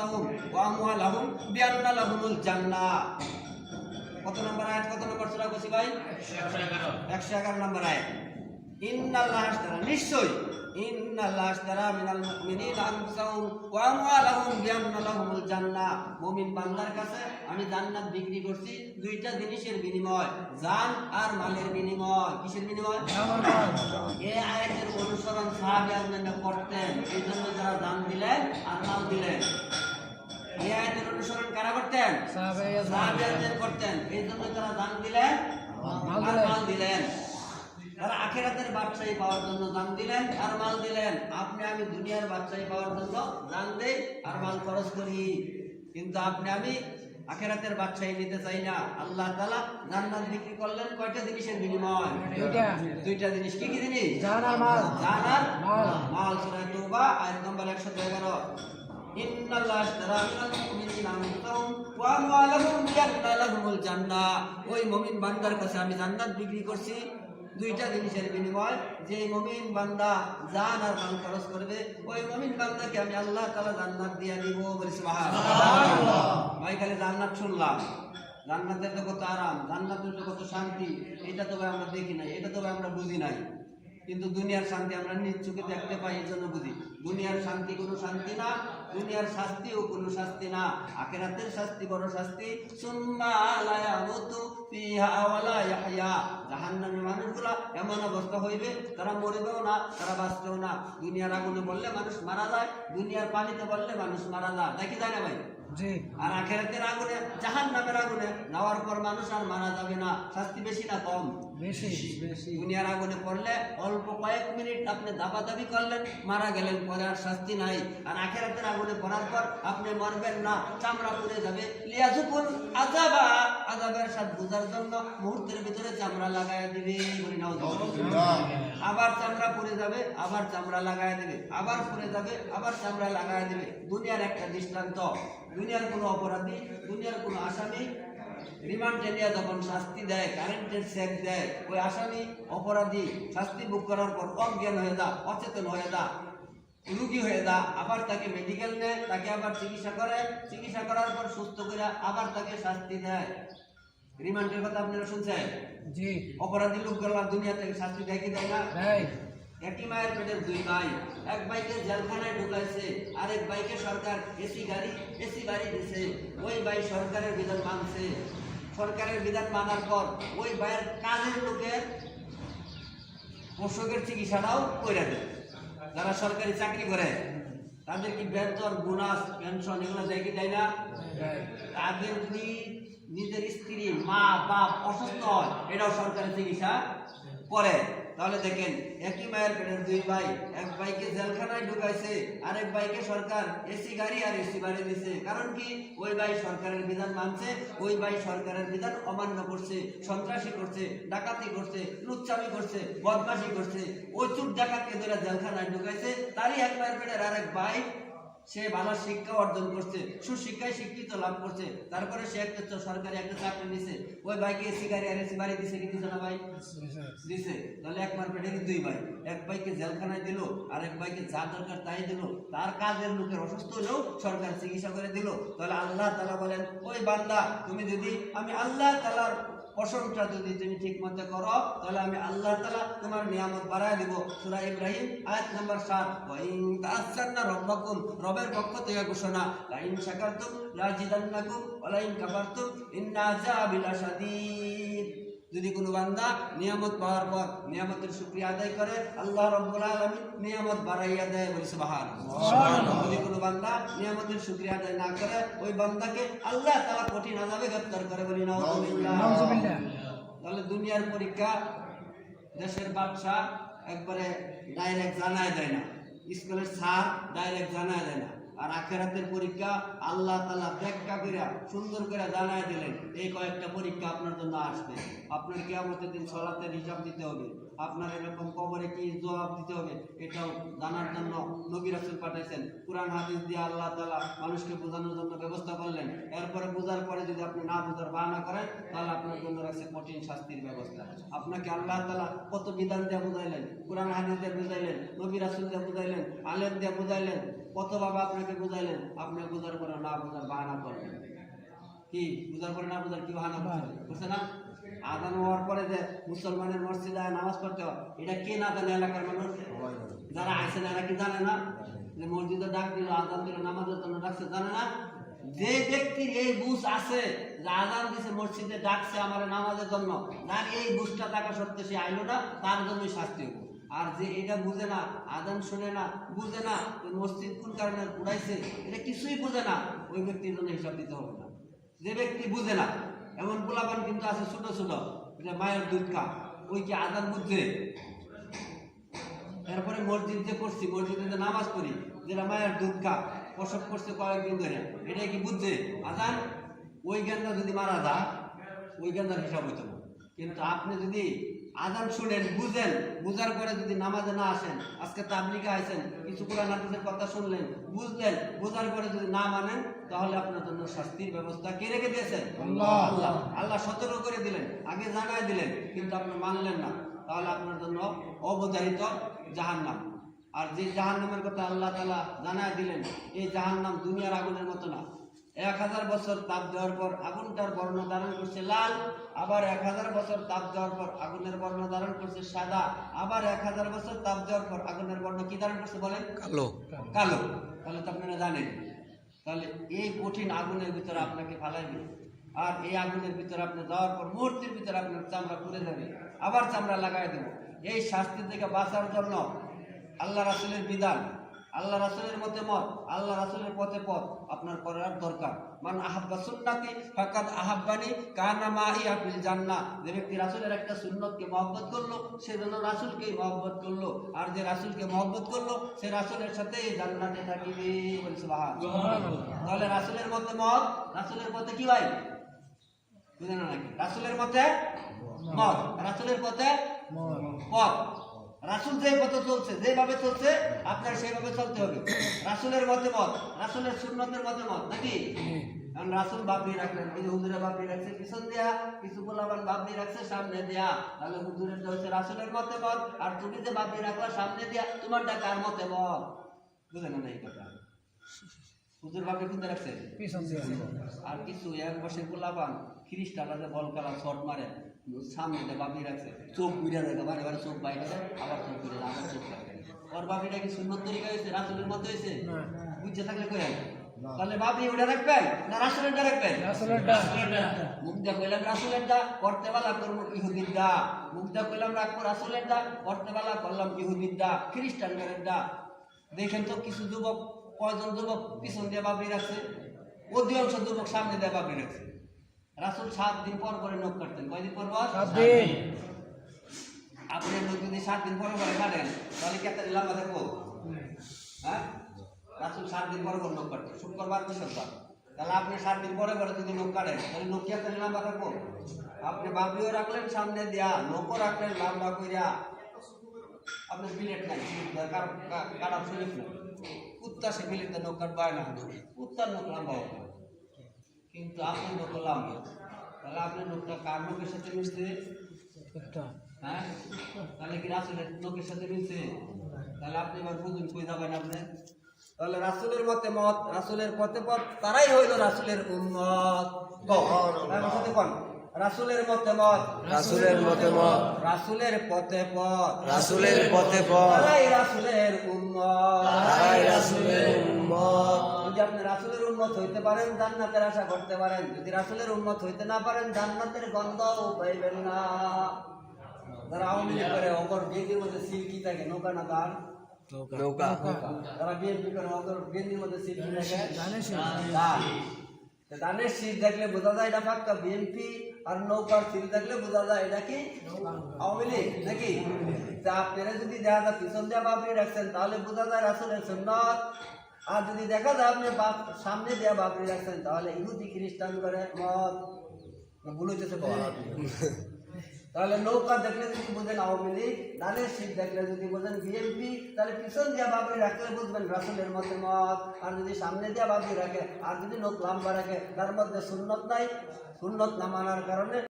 আনফুসাহুম ওয়া আমওয়ালাহুম বিআন্না লাহুমুল জান্নাহ কত নম্বর আয়াত? কত নম্বর সূরা ভাই? 111 নম্বর আয়াত। ইন্নাল্লাহ নিশ্চয় ইন্নাল্লাহ মিনাল আনফুসাহুম ওয়া আমওয়ালাহুম বিআন্না লাহুমুল জান্নাহ মুমিন বান্দার কাছে আমি জান্নাত বিক্রি করছি দুইটা জিনিসের বিনিময়, জান আর মালের বিনিময়। কিসের বিনিময়? এই আয়াতের অনুসরণ সাহাবী করতেন। এই জন্য যারা দান দিলেন আর মাল দিলেন। এই আয়াতের অনুসরণ কারা করতেন? করতেন। এই জন্য তারা দান দিলেন মাল আর মাল দিলেন। তারা আখেরাতের বাদশাহী পাওয়ার জন্য দান দিলেন আর মাল দিলেন। আপনি আমি দুনিয়ার বাদশাহী পাওয়ার জন্য দান দেই আর মাল খরচ করি। কিন্তু আপনি আমি আখেরাতের বাদশাহী নিতে চাই না। আল্লাহ তাআলা জান্নাত বিক্রি করলেন কয়টা জিনিসের বিনিময়? দুইটা। জিনিস। কি কি জিনিস? জান আর মাল। জান আর মাল। মাল সূরা আয়াত নম্বর 111 ইন্নাল্লাহ আশতারা মিনাল মুমিনিনা আনফুসাহুম ওয়া আমওয়ালাহুম বিআন্না লাহুমুল জান্নাহ। ওই মুমিন বান্দার কাছে আমি জান্নাত বিক্রি করছি। দুইটা জিনিসের বিনিময় যে মুমিন বান্দা জান আর মাল খরচ করবে ওই মুমিন বান্দাকে আমি আল্লাহ তাআলা জান্নাত দিয়ে দিব বলি সুবহানাল্লাহ। ভাই খালি জান্নাত শুনলাম। জান্নাতের তো কত আরাম জান্নাতের তো কত শান্তি। এটা তো ভাই আমরা দেখি নাই এটা তো ভাই আমরা বুঝি নাই। কিন্তু দুনিয়ার শান্তি আমরা নিজ চোখে দেখতে পাই এই জন্য বুঝি। দুনিয়ার শান্তি কোনো শান্তি না দুনিয়ার শাস্তি ও কোনো শাস্তি না, আখেরাতের শাস্তি বড় শাস্তি। মানুষগুলা এমন অবস্থা হইবে, তারা মরবেও না, তারা বাঁচতেও না। দুনিয়ার আগুনে বললে মানুষ মারা যায়, দুনিয়ার পানিতে বললে মানুষ মারা যায়। দেখি যায় না ভাই। জি। আর আখেরাতের আগুনে জাহান্নামের আগুনে নেওয়ার পর মানুষ আর মারা যাবে না। শাস্তি বেশি না কম? বেশি বেশি। দুনিয়ার আগুনে পড়লে অল্প কয়েক মিনিট আপনি দাবাদাবি করলেন মারা গেলেন পরে আর শাস্তি নাই। আর আখেরাতের আগুনে পড়ার পর আপনি মরবেন না চামড়া পুড়ে যাবে। লিয়াজুকুল আজাবা আজাবের সাথ বোঝার জন্য মুহূর্তের ভিতরে চামড়া লাগায় দিবে বলি নাও আবার চামড়া পরে যাবে, আবার চামড়া লাগায় দেবে, আবার পরে যাবে, আবার চামড়া লাগায় দেবে। দুনিয়ার একটা দৃষ্টান্ত, দুনিয়ার কোনো অপরাধী, দুনিয়ার কোনো আসামি রিমান্ডে নিয়ে যখন শাস্তি দেয়, কারেন্টের চেক দেয়, ওই আসামি অপরাধী শাস্তি ভোগ করার পর অজ্ঞান হয়ে যা, অচেতন হয়ে যা, রুগী হয়ে যা, আবার তাকে মেডিকেল নেয়, তাকে আবার চিকিৎসা করে চিকিৎসা করার পর সুস্থ করে আবার তাকে শাস্তি দেয়। রিমান্ডের কথা আপনারা শুনছেন? জি। অপরাধী লোকগুলো দুনিয়া থেকে শাস্তি দেয় কি দেয় না? একই মায়ের পেটের দুই ভাই এক ভাইকে জেলখানায় ঢুকাইছে আরেক ভাইকে সরকার এসি গাড়ি এসি বাড়ি দিছে। ওই ভাই সরকারের বিধান মানছে। সরকারের বিধান মানার পর ওই ভাইয়ের কাজের লোকের অসুখের চিকিৎসাটাও করে দেয়। যারা সরকারি চাকরি করে তাদের কি বেতন বোনাস পেনশন এগুলো দেয় কি দেয় না? তাদের যদি নিজের স্ত্রী, মা, বাপ অসুস্থ হয় এটাও সরকারি চিকিৎসা করে। তাহলে দেখেন, একই মায়ের পেটের দুই ভাই, এক ভাইকে জেলখানায় ঢুকাইছে, আরেক ভাইকে সরকার এসি গাড়ি আর এসি বাড়ি দিছে। কারণ কি? ওই ভাই সরকারের বিধান মানছে, ওই ভাই সরকারের বিধান অমান্য করছে, সন্ত্রাসী করছে, ডাকাতি করছে, লুচ্চামি করছে, বদমাশি করছে। ওই চুপ ডাকাতকে ধরে জেলখানায় ঢুকাইছে, তারই এক মায়ের পেটের আরেক ভাই সে ভালো শিক্ষা অর্জন করছে সুশিক্ষায় শিক্ষিত লাভ করছে। তারপরে সে একটা সরকারি একটা চাকরি নিছে। ওই ভাইকে আর এসি বাড়ি দিছে কি দিছে না ভাই? দিছে তাহলে এক মার পেটে দুই ভাই। এক ভাইকে জেলখানায় দিল আর এক ভাইকে যা দরকার তাই দিল। তার কাজের লোকের অসুস্থ হলেও সরকার চিকিৎসা করে দিল। তাহলে আল্লাহ তালা বলেন ওই বান্দা তুমি যদি আমি আল্লাহ তালার প্রশংসা যদি তুমি ঠিক মতো করো, তাহলে আমি আল্লাহ তালা তোমার নিয়ামত বাড়ায় দিব। সুরা ইব্রাহিম, আয়াত নাম্বার সাত। না তাআসান্না রব্বাকুম, রবের পক্ষ থেকে ঘোষণা, লাইন শাকারতুম লাজিদান্নাকুম, ওয়ালাইন কাফারতুম, ইন্না আযাবি লাশাদীদ যদি কোনো বান্দা নিয়ামত পাওয়ার পর নিয়ামতের শুকরিয়া আদায় করে আল্লাহ রব্বুল আলামিন নিয়ামত বাড়াইয়া দেয় বলি সুবহানাল্লাহ। যদি কোনো বান্দা নিয়ামতের শুকরিয়া আদায় না করে ওই বান্দাকে আল্লাহ তাআলা কঠিন আযাবে গ্রেফতার করে বলি নাউজুবিল্লাহ। তাহলে দুনিয়ার পরীক্ষা দেশের বাদশা একবারে ডাইরেক্ট জানায় দেয় না। স্কুলের স্যার ডাইরেক্ট জানায় দেয় না। আর আখেরাতের পরীক্ষা আল্লাহ তালা ব্যাখ্যা করে সুন্দর করে জানায় দিলেন, এই কয়েকটা পরীক্ষা আপনার জন্য আসবে। আপনার কেয়ামতের দিন সলাতের হিসাব দিতে হবে। আপনার এরকম কবরে কি জবাব দিতে হবে, এটাও জানার জন্য নবী রাসুল পাঠাইছেন। কোরআন, হাদিস দিয়ে আল্লাহ তালা মানুষকে বোঝানোর জন্য ব্যবস্থা করলেন। এরপরে বোঝার পরে যদি আপনি না বোঝার বাহানা করেন, তাহলে আপনার জন্য রাখছে কঠিন শাস্তির ব্যবস্থা। আপনাকে আল্লাহ তালা কত বিধান দিয়ে বুঝাইলেন? কোরআন, হাদিস দিয়ে বুঝাইলেন, নবী রাসুল দিয়ে বুঝাইলেন, আলেম দিয়ে বুঝাইলেন কতভাবে আপনাকে বুঝাইলেন? আপনি বুঝার পরে না বুঝার বাহানা করলেন কি? বুঝার পরে না বুঝার কি বাহানা করছেন? বুঝছে না? আদান হওয়ার পরে যে মুসলমানের মসজিদে নামাজ পড়তে হয় এটা কে না জানে এলাকার মানুষ? যারা আইসেন এরা কি জানে না? যে মসজিদে ডাক দিল আদান দিল নামাজের জন্য ডাকছে জানে না? যে ব্যক্তির এই বুঝ আছে যে আদান দিছে মসজিদে ডাকছে আমার নামাজের জন্য তার এই বুঝটা থাকা সত্ত্বে সে আইলো না তার জন্যই শাস্তি হব আর যে এটা বুঝে না, আদান শুনে না, বুঝে না মসজিদ কোন কারণে উড়াইছে, এটা কিছুই বুঝে না, ওই ব্যক্তির জন্য হিসাব দিতে হবে না। যে ব্যক্তি বুঝে না, এমন পোলাপান কিন্তু আছে ছোট ছোট যে মায়ের দুধ খা, ওই কি আদান বুঝছে? এরপরে মসজিদ যে করছি, মসজিদে যে নামাজ পড়ি, যেটা মায়ের দুধ খা, প্রসব করছে কয়েকদিন ধরে, এটা কি বুঝছে? আদান? ওই জ্ঞানটা যদি মারা যায়, ওই জ্ঞানটার হিসাব হইতো কিন্তু আপনি যদি আজান শুনেন বুঝেন। বুঝার পরে যদি নামাজে না আসেন আজকে তাবলিগে আইছেন কিছু কোরআন হাদিসের কথা শুনলেন বুঝলেন বুঝার পরে যদি না মানেন তাহলে আপনার জন্য শাস্তির ব্যবস্থা কে রেখে দিয়েছেন? আল্লাহ। আল্লাহ। আল্লাহ সতর্ক করে দিলেন আগে জানায় দিলেন কিন্তু আপনি মানলেন না। তাহলে আপনার জন্য অবধারিত জাহান্নাম। আর যে জাহান্নামের কথা আল্লাহ তালা জানায় দিলেন এই জাহান্নাম দুনিয়ার আগুনের মতো না। এক হাজার বছর তাপ দেওয়ার পর আগুনটার বর্ণ ধারণ করছে লাল আবার এক হাজার বছর তাপ দেওয়ার পর আগুনের বর্ণ ধারণ করছে সাদা আবার এক হাজার বছর তাপ দেওয়ার পর আগুনের বর্ণ কি ধারণ করছে বলেন? কালো। কালো। তাহলে তো আপনারা জানেন। তাহলে এই কঠিন আগুনের ভিতরে আপনাকে ফালাইবে আর এই আগুনের ভিতরে আপনি যাওয়ার পর মুহূর্তের ভিতরে আপনার চামড়া পুড়ে যাবে আবার চামড়া লাগাই দেব। এই শাস্তি থেকে বাঁচার জন্য আল্লাহ রাসুলের বিধান আল্লাহ রাসুলের মতে মত আল্লাহ রাসুলের পথে পথ আপনার করার দরকার। মান আহাব্বা সুন্নাতি ফাকাদ আহাব্বানি কানা মাহিয়া ফিল জান্নাহ। যে ব্যক্তি রাসুলের একটা সুন্নতকে মহব্বত করল সে যেন রাসুলকে মহব্বত করল। আর যে রাসুলকে মহব্বত করল সে রাসুলের সাথে জান্নাতে থাকিবে তাহলে রাসুলের মতে মত রাসুলের পথে কি ভাই? না নাকি? রাসুলের মতে। মত রাসুলের পথে পথ। রাসুল যে পথে চলছে যেভাবে চলছে আপনার সেভাবে চলতে হবে। রাসুলের মতে মত রাসুলের সুন্নতের মতে মত নাকি? কারণ রাসুল বাপি রাখলেন কিছু হুজুরে বাপি রাখছে পিছন দেয়া কিছু গোলাবান বাপি রাখছে সামনে দেয়া। তাহলে হুজুরের হচ্ছে রাসুলের মতে মত আর তুমি যে বাপি রাখলা সামনে দেয়া তোমারটা কার মতে মত? বুঝলেন না এই কথা? হুজুর বাপি কোনটা রাখছে? পিছন আর কিছু এক বছর গোলাপান খ্রিস্টানরা যে বল কালা শট মারে সামনে দিয়ে বাপি রাখছে চোখ বুড়া দেখে বারে বারে চোখ বাইরে আবার চোখ দেয়, আবার চোখ বাইরে ওর বাপিটা কি সুন্নত তরিকা হয়েছে রাসুলের মতো হয়েছে? বুঝতে থাকলে কই তাহলে বাপি ওটা রাখবেন না রাসুলেরটা রাখবেন মুখ কইলাম রাসুলেরটা করতে বেলা করব ইহুদিরটা মুখ কইলাম রাখব রাসুলেরটা করতে বেলা করলাম খ্রিস্টানদেরটা দেখেন তো কিছু যুবক কয়জন যুবক পিছন দিয়ে বাবরি রাখছে অধিকাংশ যুবক সামনে দিয়ে বাবরি রাখছে রাসুল সাত দিন পর পরে নখ কাটতেন। কয়দিন পর পর আপনি নখ যদি সাত দিন পরে পরে কাটেন তাহলে কি একটা লম্বা থাকব হ্যাঁ? রাসুল সাত দিন পরে পর নখ কাটতেন। শুক্রবার বৃহস্পতিবার। তাহলে আপনি সাত দিন পরে পরে যদি নখ কাটেন তাহলে নখ কি একটা লম্বা থাকব আপনি বাবরিও রাখলেন সামনে দিয়া নখও রাখলেন লম্বা কইরা। আপনার বিলেট নাই দরকার কাটার শরীর নাই কুত্তা সে বিলেটে নখ কাটবায় না কুত্তার নখ লম্বা হবে। কিন্তু আপনার নখ লম্বা তাহলে আপনার লোকটা কার লোকের সাথে মিশছে? হ্যাঁ? তাহলে কি রাসুলের লোকের সাথে মিলছে তাহলে আপনি এবার বুঝুন কই যাবেন আপনি? তাহলে রাসুলের মতে মত রাসুলের পথে পথ তারাই হইল রাসুলের সাথে কোন রাসুলের মতে মত রাসুলের মতে মত। রাসুলের পথে পথ। রাসুলের পথে পথ। তারাই রাসুলের উম্মত। তারাই রাসুলের উম্মত। যদি আপনি রাসুলের উন্মত হইতে পারেন জান্নাতের আশা করতে পারেন। যদি রাসুলের উন্মত হইতে না পারেন জান্নাতের গন্ধও পাইবেন না। যারা আওয়ামী লীগ করে অগর বিএনপির মধ্যে সিল থাকে? নৌকা না দান নৌকা। যারা বিএনপি করে অগর বিএনপির মধ্যে সিল থাকে? জানিস দান তো দানের সিল দেখলে বোঝা যায় এটা পাক্কা বিএনপি আর নৌকার সিল দেখলে বোঝা যায় এটা কি? আওয়ামী লীগ নাকি? তা আপনারা যদি দেখা যায় পিছন দিয়ে বাবরি রাখছেন তাহলে বোঝা যায় রাসুলের সুন্নত। আর যদি দেখা যায় আপনি বাপ- সামনে দিয়ে বাবরি রাখছেন, তাহলে ইহুদি, খ্রিস্টান করে মত ভুল হইতেছে তাহলে নৌকা দেখলে যদি বোঝেন আওয়ামী লীগ ধানের শীত দেখলে যদি বোঝেন বিএনপি, তাহলে পিছন দিয়া বাবরি রাখলে বুঝবেন রাসুলের মতে মত আর যদি সামনে দিয়া বাবরি রাখে, আর যদি নৌক লাম্বা রাখে, তার মধ্যে সুন্নত নাই, সুন্নত না মানার কারণে